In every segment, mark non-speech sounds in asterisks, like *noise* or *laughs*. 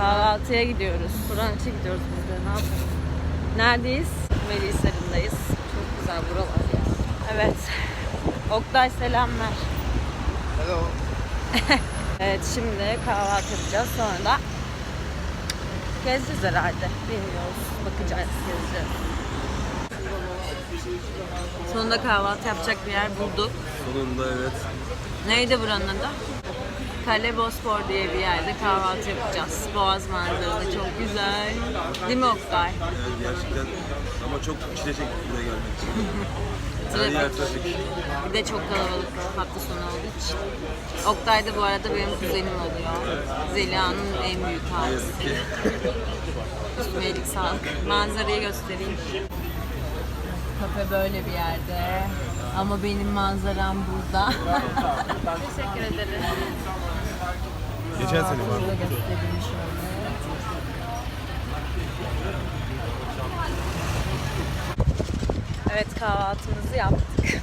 kahvaltıya gidiyoruz. Brunch'a gidiyoruz biz de. Ne yapalım? Neredeyiz? Velisar'ındayız. Çok güzel buralar ya. Evet. Oktay selam ver. Hello. *laughs* Evet şimdi kahvaltı yapacağız. Sonra da gezeceğiz herhalde. Bilmiyoruz. Bakacağız, gezeceğiz. Sonunda kahvaltı yapacak bir yer bulduk. Sonunda evet. Neydi buranın adı? Kale Bospor diye bir yerde kahvaltı yapacağız. Boğaz manzaralı çok güzel. Değil mi Oktay? Yani gerçekten ama çok çile çektik buraya gelmek için. Her yer Trafik. Bir de çok kalabalık hafta sonu olduğu için. Oktay da bu arada benim kuzenim oluyor. Zeliha'nın en büyük ki. *laughs* Üstüme iyilik sağlık. Manzarayı göstereyim. Kafe böyle bir yerde. Ama benim manzaram burada. *laughs* Teşekkür ederim. Geçen sene var. Evet kahvaltımızı yaptık.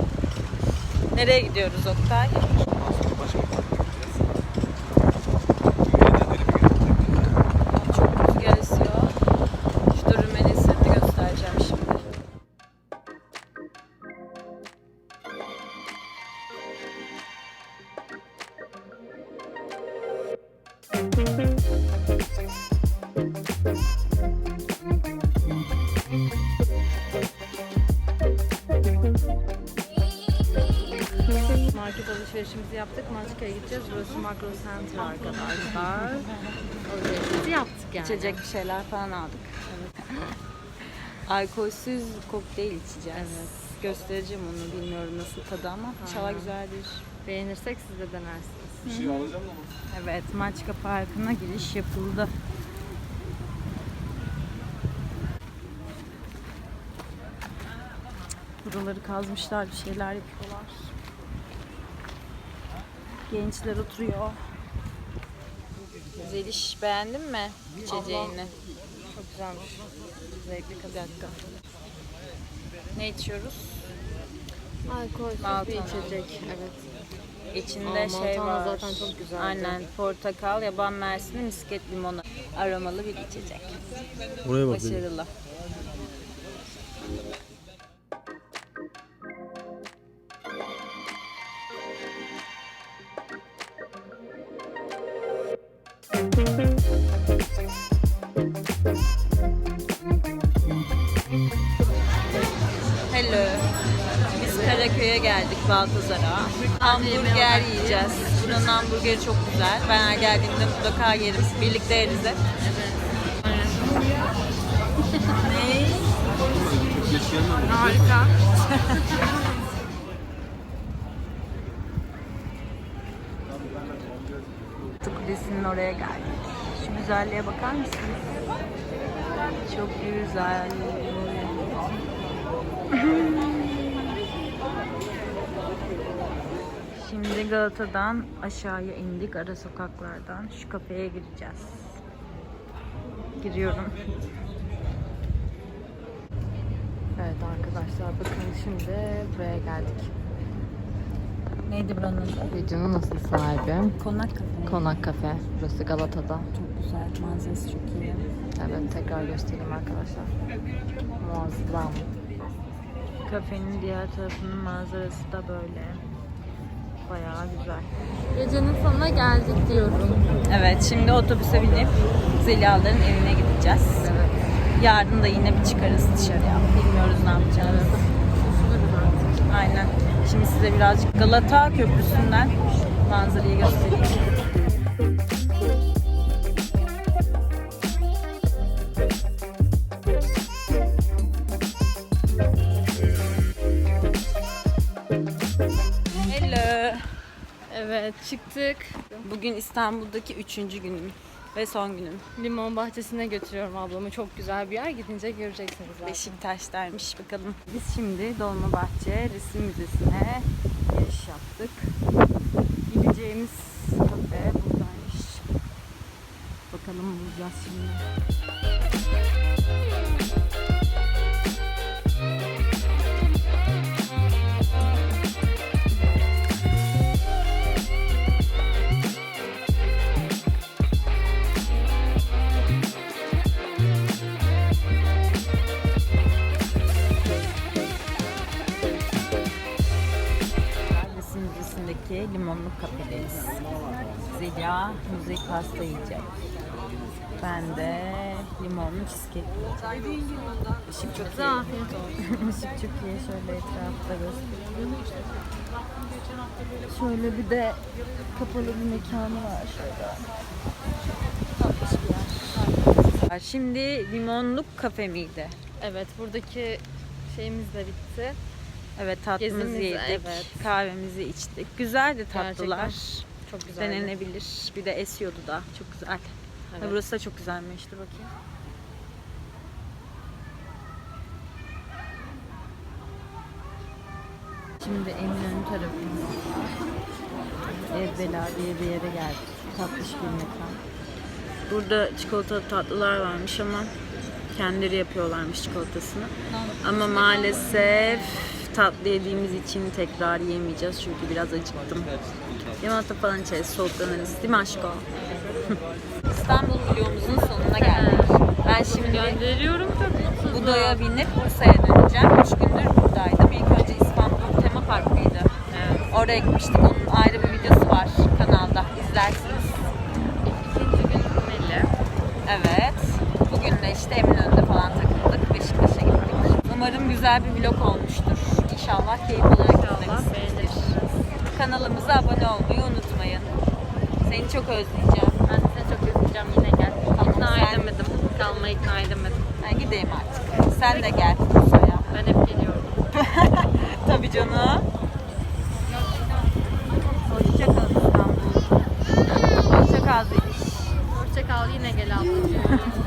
Nereye gidiyoruz Oktay? Market alışverişimizi yaptık. Maçka'ya gideceğiz. Burası Makro Center arkadaşlar. Alışverişimizi yaptık yani. İçecek bir şeyler falan aldık. Alkolsüz kokteyl içeceğiz. Göstereceğim onu bilmiyorum nasıl tadı ama inşallah güzeldir. Beğenirsek siz de denersiniz. Bir şey alacağım ama. Evet Maçka Parkı'na giriş yapıldı. Buraları kazmışlar, bir şeyler yapıyorlar. Gençler oturuyor. Zeliş beğendin mi içeceğini? Çok güzelmiş. Zevkli Bir dakika. Ne içiyoruz? Malta. bir içecek. Evet. İçinde Aa, şey var. zaten çok güzeldi. Aynen. Portakal, yaban mersini, misket limonu. Aromalı bir içecek. Oraya Başarılı. Hello. Karaköy'e geldik Baltazar'a. Hamburger yiyeceğiz. Buranın hamburgeri çok güzel. Ben her geldiğimde mutlaka yerim. Birlikte yeriz hep. ne? Harika. *laughs* Kulesi'nin oraya geldik. Şu güzelliğe bakar mısınız? Çok güzel. *laughs* Şimdi Galata'dan aşağıya indik ara sokaklardan. Şu kafeye gireceğiz. Giriyorum. Evet arkadaşlar bakın şimdi buraya geldik. Neydi buranın adı? Nasıl sahibi? Konak Kafe. Konak Kafe. Burası Galata'da. Çok güzel. Manzarası çok iyi. Evet tekrar göstereyim arkadaşlar. Muazzam. Kafenin diğer tarafının manzarası da böyle. Bayağı güzel. Gecenin sonuna geldik diyorum. Evet şimdi otobüse binip Zeliha'ların evine gideceğiz. Evet. Yarın da yine bir çıkarız dışarıya. Bilmiyoruz ne yapacağız. Üzülürüz artık. Aynen. Şimdi size birazcık Galata Köprüsü'nden manzarayı göstereyim. Çıktık. Bugün İstanbul'daki üçüncü günüm ve son günüm. Limon bahçesine götürüyorum ablamı. Çok güzel bir yer. Gidince göreceksiniz zaten. Beşiktaş'taymış bakalım. Biz şimdi Dolmabahçe Resim Müzesi'ne giriş yaptık. Gideceğimiz kafe buradaymış. Bakalım bulacağız şimdi. Kafedeyiz. Zeliha müzik pasta yiyecek. Ben de limonlu cheesecake yiyeceğim. Işık çok iyi. *laughs* Işık çok iyi. Şöyle etrafta göstereyim. Şöyle bir de kapalı bir mekanı var şurada. Şimdi limonluk kafe miydi? Evet buradaki şeyimiz de bitti. Evet tatlımızı Gezimiz, yedik. evet. Kahvemizi içtik. Güzeldi tatlılar. Gerçekten Çok güzel. Denenebilir. Bir de esiyordu da. Çok güzel. Evet. Ha, Burası da çok güzelmiş. Dur bakayım. Şimdi Eminönü tarafında Evvela diye bir yere geldik. Tatlış bir mekan. Burada çikolatalı tatlılar varmış ama kendileri yapıyorlarmış çikolatasını. Ama maalesef tatlı yediğimiz için tekrar yemeyeceğiz çünkü biraz acıktım. Limonata falan içeriz, soğuklanırız. Değil mi aşko? *laughs* İstanbul vlogumuzun sonuna geldik. Ben şimdi Gönderiyorum çok mutsuzum. Budo'ya binip Bursa'ya döneceğim. Üç gündür buradaydım. İlk önce İstanbul Tema Parkı'ydı. Evet. Oraya gitmiştik. Onun ayrı bir videosu var kanalda. İzlersiniz. İkinci gün Meli. Evet. Bugün de işte Eminönü'nde falan takıldık. Beşiktaş'a gittik. Umarım güzel bir vlog olmuştur. İnşallah keyif alarak beğenirsiniz. Kanalımıza abone olmayı unutmayın. Seni çok özleyeceğim. Ben seni çok özleyeceğim yine gel. İkna sen... edemedim. Kalmayı ikna edemedim. Ben gideyim artık. Sen de gel Ben hep geliyorum. *laughs* Tabii canım. Hoşçakal İstanbul. Hoşçakal Zeliş. Hoşçakal yine gel ablacığım.